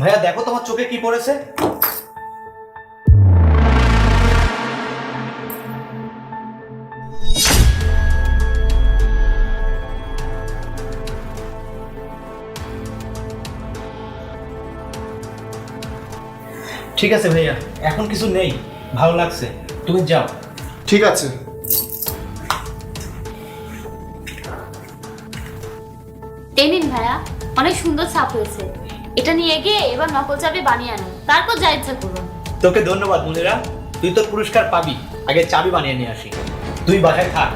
ভাইয়া দেখো তোমার চোখে কি পড়েছে? ঠিক আছে ভাইয়া এখন কিছু নেই ভালো লাগছে। তুমি যাও। ঠিক আছে। এই নিন ভাইয়া অনেক সুন্দর ছাপ হয়েছে। এটা নিয়ে গিয়ে এবার নকল চাবি বানিয়ে আনো। তারপর যা ইচ্ছা করুন তোকে ধন্যবাদ, মনিরা। তুই তোর পুরস্কার পাবি। আগে চাবি বানিয়ে নিয়ে আসি। তুই বাসায় থাক।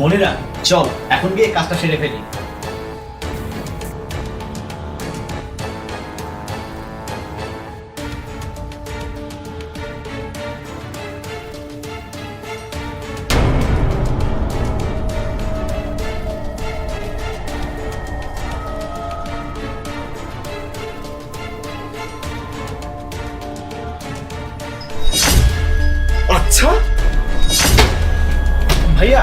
মনিরা, চল, এখন গিয়ে কাজটা সেরে ফেলি। ভাইয়া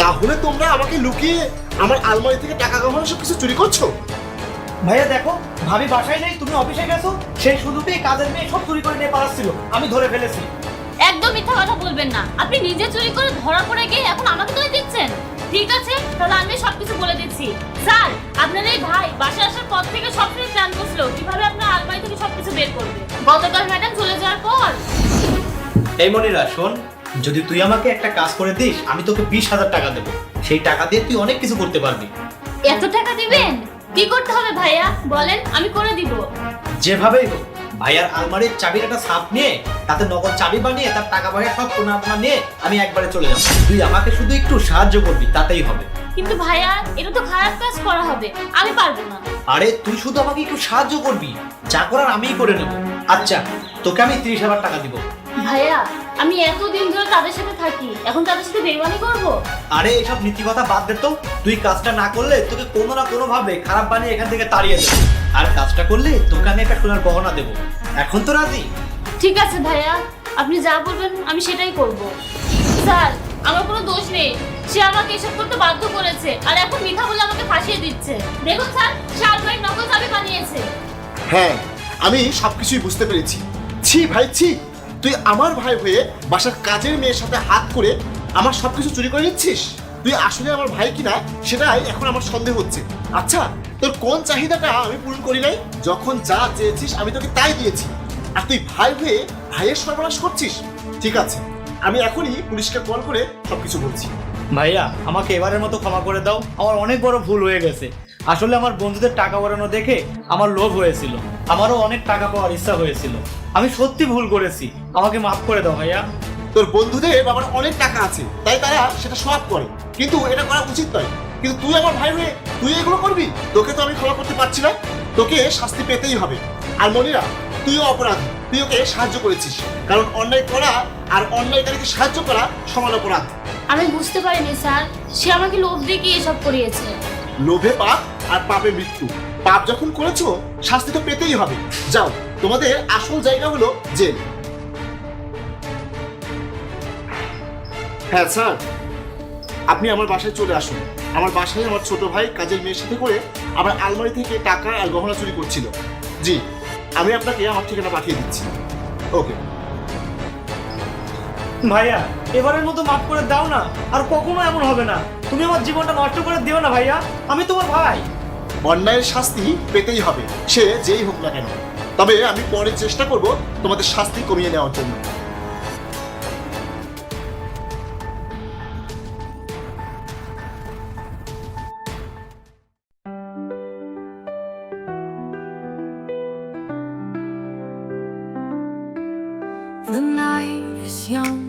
তাহলে তোমরা আমাকে লুকিয়ে আমার আলমারি থেকে টাকা গহনা সব কিছু চুরি করছ? ভাইয়া দেখো ভাবি বাসায় নেই তুমি অফিসে গেছো সেই শুধু পেয়ে কাজের মেয়ে সব চুরি করে নিয়ে পালাচ্ছিল। আমি ধরে ফেলেছি। একদম মিথ্যা কথা বলবেন না। আপনি নিজে চুরি করে ধরা পড়ে গিয়ে এখন আমাকে তুলে দিচ্ছেন? ঠিক আছে তাহলে আমি সবকিছু বলে দিচ্ছি। স্যার আপনার এই ভাই বাসায় আসার পর থেকে সব কিছু প্ল্যান করছিল। কীভাবে আপনার আলমারি থেকে সবকিছু বের করবে? গতকাল ম্যাডাম চলে যাওয়ার পর। এই মনিরা শোন যদি তুই আমাকে একটা কাজ করে দিস আমি তোকে বিশ হাজার টাকা দেবো। সেই টাকা দিয়ে তুই অনেক কিছু করতে পারবি। এত টাকা দিবেন? কি করতে হবে ভাইয়া? বলেন আমি করে দিব। যেভাবেই হোক ভাইয়ার আলমারির চাবির একটা সাপ নিয়ে তাতে নগদ চাবি বানিয়ে তার টাকা পয়সা সব কোনা আপনা নিয়ে আমি একবারে চলে যাব। তুই আমাকে শুধু একটু সাহায্য করবি তাতেই হবে। কিন্তু ভাইয়া এটা তো খারাপ কাজ করা হবে। আমি পারব না। আরে তুই শুধু আমাকে একটু সাহায্য করবি। যা করার আমিই করে নেব। আচ্ছা তোকে আমি তিরিশ হাজার টাকা দিব। ভাইয়া আমি এতদিন ধরে তাদের সাথে থাকি। এখন তাদের সাথে বেইমানি করব? আরে এসব নীতি কথা বাদ দে তো। তুই কাজটা না করলে তোকে কোনো না কোনো ভাবে খারাপ বানিয়ে এখান থেকে তাড়িয়ে দেবো। আর কাজটা করলে তোকে আমি একটা সোনার গহনা দেবো। এখন তো রাজি? ঠিক আছে ভাইয়া আপনি যা বলবেন আমি সেটাই করব। স্যার আমার কোনো দোষ নেই। সে আমাকে এসব করতে বাধ্য করেছে। আর এখন মিথ্যা বলে আমাকে ফাঁসিয়ে দিচ্ছে। দেখুন স্যার সে আলমারি নকল চাবি বানিয়েছে। হ্যাঁ আমি সবকিছুই বুঝতে পেরেছি। ছি ভাই ছি! তুই আমার ভাই হয়ে বাসার কাজের মেয়ের সাথে হাত করে আমার সবকিছু চুরি করে নিচ্ছিস? তুই আসলে আমার ভাই কিনা সেটাই এখন আমার সন্দেহ হচ্ছে। আচ্ছা তোর কোন চাহিদাটা আমি পূরণ করি নাই? যখন যা চেয়েছিস আমি তোকে তাই দিয়েছি। আর তুই ভাই হয়ে ভাইয়ের সর্বনাশ করছিস? ঠিক আছে, আমি এখনই পুলিশকে কল করে সবকিছু বলছি। ভাইয়া, আমাকে এবারের মতো ক্ষমা করে দাও। আমার অনেক বড় ভুল হয়ে গেছে। আসলে আমার বন্ধুদের টাকা বাড়ানো দেখে আমার লোভ হয়েছিল। আমারও অনেক টাকা পাওয়ার ইচ্ছা হয়েছিল। আমি সত্যি ভুল করেছি। আমাকে মাফ করে দাও ভাইয়া। তোর বন্ধুদের বাবার অনেক টাকা আছে তাই তারা সেটা সব করে। কিন্তু এটা করা উচিত নয়। কিন্তু তুই আমার ভাই হয়ে তুই এগুলো করবি? তোকে তো আমি ক্ষমা করতে পারছি না। তোকে শাস্তি পেতেই হবে। আর মনিরা তুইও অপরাধী। তুই ওকে সাহায্য করেছিস। কারণ অন্যায় করা আর অন্যায়কারীকে সাহায্য করা সমান অপরাধ। আমি বুঝতে পারিনি স্যার। সে আমাকে লোভ দেখিয়ে এসব করিয়েছে। লোভে পাপ আর পাপে মৃত্যু। পাপ যখন করেছ, শাস্তি তো পেতেই হবে। যাও, তোমাদের আসল জায়গা হলো জেল। হ্যাঁ স্যার। আপনি আমার বাসায় চলে আসুন। আমার বাসায় আমার ছোট ভাই কাজের মেয়ের সাথে করে আমার আলমারি থেকে টাকা আর গহনা চুরি করছিল। জি, আমি আপনাকে আমার ঠিকানা পাঠিয়ে দিচ্ছি। ওকে। ভাইয়া, এবারের মতো মাফ করে দাও না, আর কখনো এমন হবে না। তুমি আমার জীবনটা নষ্ট করে দিও না ভাইয়া। আমি তোমার ভাই। অন্যায়ের শাস্তি পেতেই হবে। সে যেই হোক না কেন। তবে আমি পরে চেষ্টা করব তোমাদের শাস্তি কমিয়ে নেওয়ার জন্য। The night is young,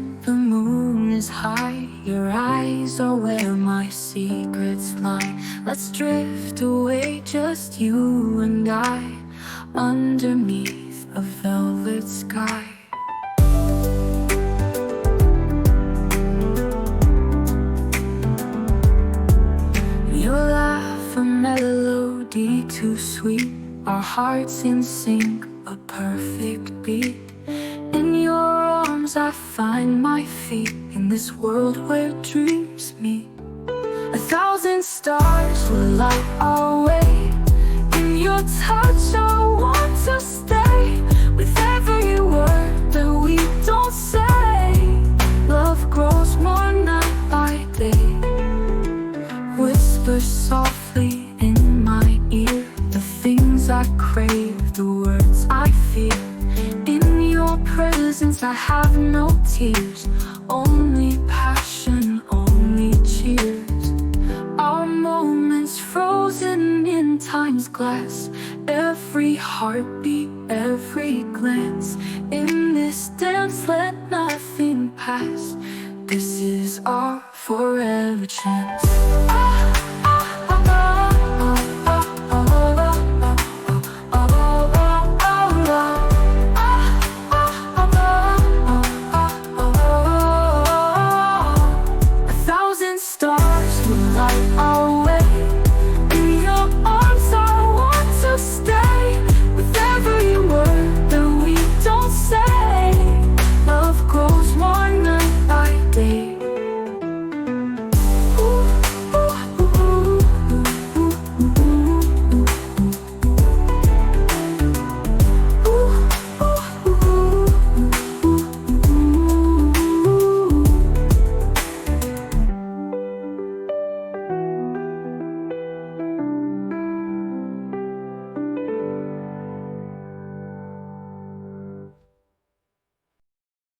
eyes are where my secrets lie. Let's drift away, just you and I, underneath a velvet sky. Your laugh, a melody too sweet. Our hearts in sync, a perfect beat. In your arms, I find my feet. In this world where dreams meet. A thousand stars will light our way. In your touch, have no tears, only passion, only cheers. Our moments frozen in time's glass, every heartbeat, every glance. In this dance, let nothing pass. This is our forever chance. Ah.